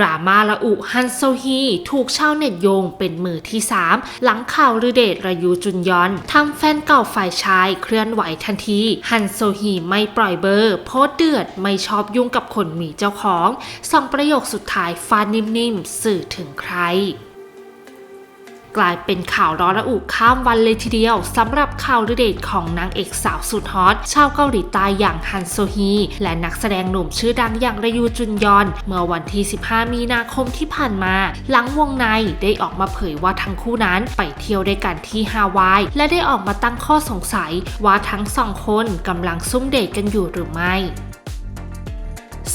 ดราม่าละอุฮันโซฮีถูกชาวเน็ตโยงเป็นมือที่ 3 หลังข่าวลือเดชระยูจุนยอนทำแฟนเก่าฝ่ายชายเคลื่อนไหวทันทีฮันโซฮีไม่ปล่อยเบอร์โพสเดือดไม่ชอบยุ่งกับคนมีเจ้าของสองประโยคสุดท้ายฟาดนิ่มๆสื่อถึงใคร กลายเป็นข่าวร้อนระอุข้ามวันเลยทีเดียวสำหรับข่าวลือเดทของนางเอกสาวสุดฮอตชาวเกาหลีใต้อย่างฮันโซฮี และนักแสดงหนุ่มชื่อดังอย่างระยูจุนยอน เมื่อวันที่ 15 มีนาคมที่ผ่านมา หลังวงในได้ออกมาเผยว่าทั้งคู่นั้นไปเที่ยวด้วยกันที่ฮาวาย และได้ออกมาตั้งข้อสงสัยว่าทั้งสองคนกำลังซุ่มเดทกันอยู่หรือไม่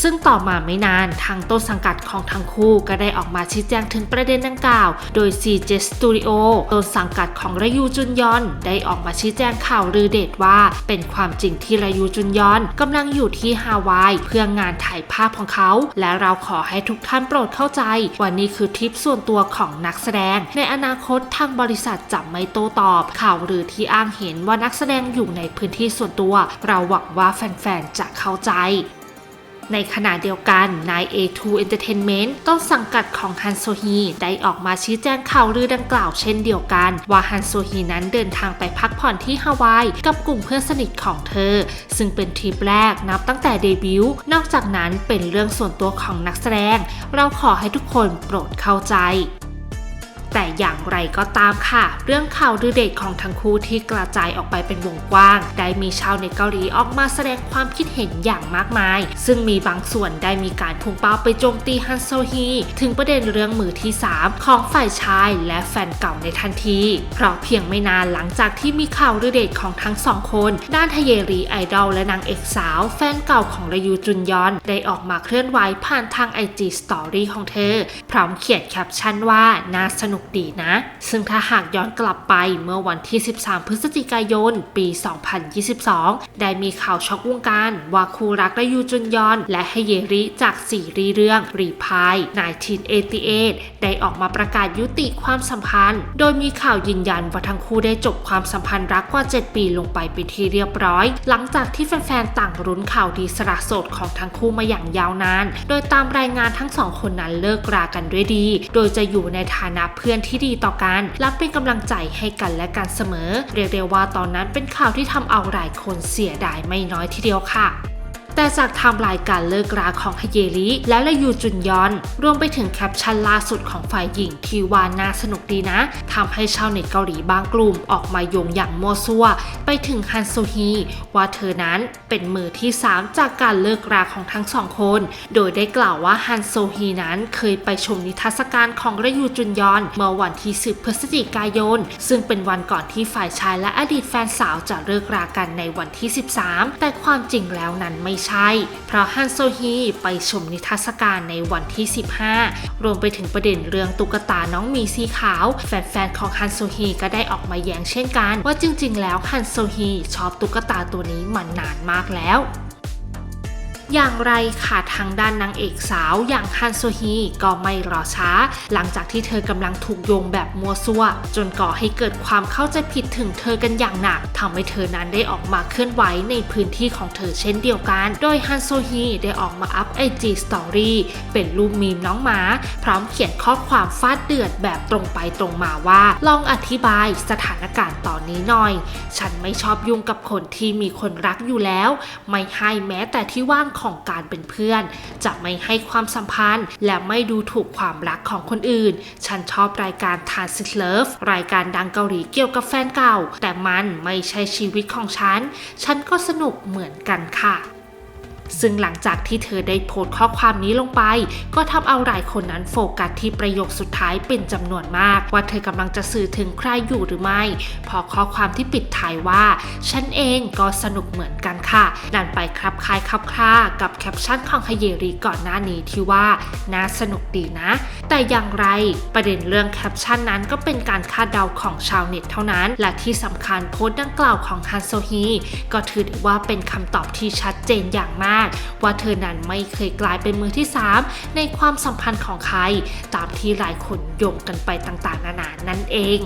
ซึ่งต่อมาไม่นานทางต้นสังกัดของทั้งคู่ก็ได้ออกมาชี้แจงถึงประเด็นดังกล่าว โดย CJ Studio ต้นสังกัดของระยูจุนยอน ได้ออกมาชี้แจงข่าวลือเดทว่า เป็นความจริงที่ระยูจุนยอนกำลังอยู่ที่ฮาวายเพื่องานถ่ายภาพของเขา และเราขอให้ทุกท่านโปรดเข้าใจว่านี่คือทริปส่วนตัวของนักแสดง ในอนาคตทางบริษัทจะไม่โต้ตอบ ข่าวลือที่อ้างเห็นว่านักแสดงอยู่ในพื้นที่ส่วนตัว เราหวังว่าแฟนๆจะเข้าใจ ในขณะเดียวกันนาย A2 Entertainment ต้นสังกัดของฮันโซฮีได้ออกมาชี้แจงข่าวลือดังกล่าวเช่นเดียวกัน ว่าฮันโซฮีนั้นเดินทางไปพักผ่อนที่ฮาวายกับกลุ่มเพื่อนสนิทของเธอ ซึ่งเป็นทริปแรกนับตั้งแต่เดบิวต์นอกจากนั้นเป็นเรื่องส่วนตัวของนักแสดง เราขอให้ทุกคนโปรดเข้าใจ แต่อย่างไรก็ตามค่ะ เรื่องข่าวดือเดทของทั้งคู่ที่กระจายออกไปเป็นวงกว้าง ได้มีชาวเน็ตเกาหลีออกมาแสดงความคิดเห็นอย่างมากมาย ซึ่งมีบางส่วนได้มีการพุ่งเป้าไปโจมตีฮันโซฮี ถึงประเด็นเรื่องมือที่ 3 ของฝ่ายชายและแฟนเก่าในทันที เพราะเพียงไม่นานหลังจากที่มีข่าวดือเดทของทั้งสองคน ด้านทเยรีไอดอลและนางเอกสาว แฟนเก่าของระยูจุนยอน ได้ออกมาเคลื่อนไหวผ่านทาง IG Story ของเธอ พร้อมเขียนแคปชั่นว่าน่าสนุกดีนะ ซึ่งถ้าหากย้อนกลับไปเมื่อวันที่ 13 พฤศจิกายน ปี 2022 ได้มีข่าวช็อกวงการว่าคู่รักระยูจุนยอน และฮเยริจากซีรีส์เรื่องรีพาย1988 ได้ออกมาประกาศยุติความสัมพันธ์ โดยมีข่าวยืนยันว่าทั้งคู่ได้จบความสัมพันธ์รักกว่า 7 ปีลงไปเป็นที่เรียบร้อย หลังจากที่แฟนๆ ต่างรุ้นข่าวดีสละโสดของทั้งคู่มาอย่างยาวนาน โดยตามรายงานทั้งสองคนนั้นเลิกรากันด้วยดี โดยจะอยู่ในฐานะเพื่อนพื่อนที่ดีต่อกัน และเป็นกำลังใจให้กันและกันเสมอ เรียกได้ว่าตอนนั้นเป็นข่าวที่ทำเอาหลายคนเสียดายไม่น้อยทีเดียวค่ะ แต่จากไทม์ไลน์การเลิกราของฮเยริและละยูจุนยอน รวมไปถึงแคปชั่นล่าสุดของฝ่ายหญิงที่ว่าน่าสนุกดีนะทำให้ชาวเน็ตเกาหลีบางกลุ่มออกมาโยงอย่างมั่วซั่ว ไปถึงฮันโซฮีว่าเธอนั้นเป็นมือที่ 3 จากการเลิกราของทั้งสองคน โดยได้กล่าวว่าฮันโซฮีนั้นเคยไปชมนิทรรศการของระยูจุนยอน เมื่อวันที่ 10 พฤศจิกายน ซึ่งเป็นวันก่อนที่ฝ่ายชายและอดีตแฟนสาวจะเลิกรากันในวันที่ 13 แต่ความจริงแล้วนั้นไม่ใช่เพราะฮันโซฮีไปชมนิทรรศการในวันที่ 15 รวมไปถึงประเด็นเรื่องตุ๊กตาน้องมีสีขาว แฟนๆ ของฮันโซฮีก็ได้ออกมาแย้งเช่นกัน ว่าจริงๆ แล้วฮันโซฮีชอบตุ๊กตาตัวนี้มานานมากแล้ว อย่างไรค่ะทางด้านนางเอกสาวอย่างฮันโซฮีก็ไม่รอช้า หลังจากที่เธอกำลังถูกโยงแบบมัวซั่ว จนก่อให้เกิดความเข้าใจผิดถึงเธอกันอย่างหนักทำให้เธอนั้นได้ออกมาเคลื่อนไหวในพื้นที่ของเธอเช่นเดียวกัน โดยฮันโซฮีได้ออกมาอัพไอจีสตอรี่เป็นรูปมีมน้องหมา พร้อมเขียนข้อความฟาดเดือดแบบตรงไปตรงมาว่า ลองอธิบายสถานการณ์ตอนนี้หน่อย ฉันไม่ชอบยุ่งกับคนที่มีคนรักอยู่แล้ว ไม่ให้แม้แต่ที่ว่างของการเป็นเพื่อน จะไม่ให้ความสัมพันธ์ และไม่ดูถูกความรักของคนอื่น ฉันชอบรายการ Transit Love รายการดังเกาหลีเกี่ยวกับแฟนเก่า แต่มันไม่ใช่ชีวิตของฉัน ฉันก็สนุกเหมือนกันค่ะ ซึ่งหลังจากที่เธอได้โพสต์ข้อความนี้ลงไป ก็ทำเอาหลายคนนั้นโฟกัสที่ประโยคสุดท้ายเป็นจำนวนมาก ว่าเธอกำลังจะสื่อถึงใครอยู่หรือไม่ พอข้อความที่ปิดท้ายว่า ฉันเองก็สนุกเหมือนกันค่ะดันไปครับคลายครับคลากับแคปชั่นของฮเยริก่อนหน้านี้ที่ว่าน่าสนุกดีนะ แต่อย่างไรประเด็นเรื่องแคปชั่นนั้นก็เป็นการคาดเดาของชาวเน็ตเท่านั้น และที่สำคัญโพสต์ดังกล่าวของฮันโซฮีก็ถือว่าเป็นคำตอบที่ชัดเจนอย่างมากาก ว่าเธอนั้นไม่เคยกลายเป็นมือที่ 3 ในความสัมพันธ์ของใคร ตามที่หลายคนโยงกันไปต่างๆ นานานั่นเอง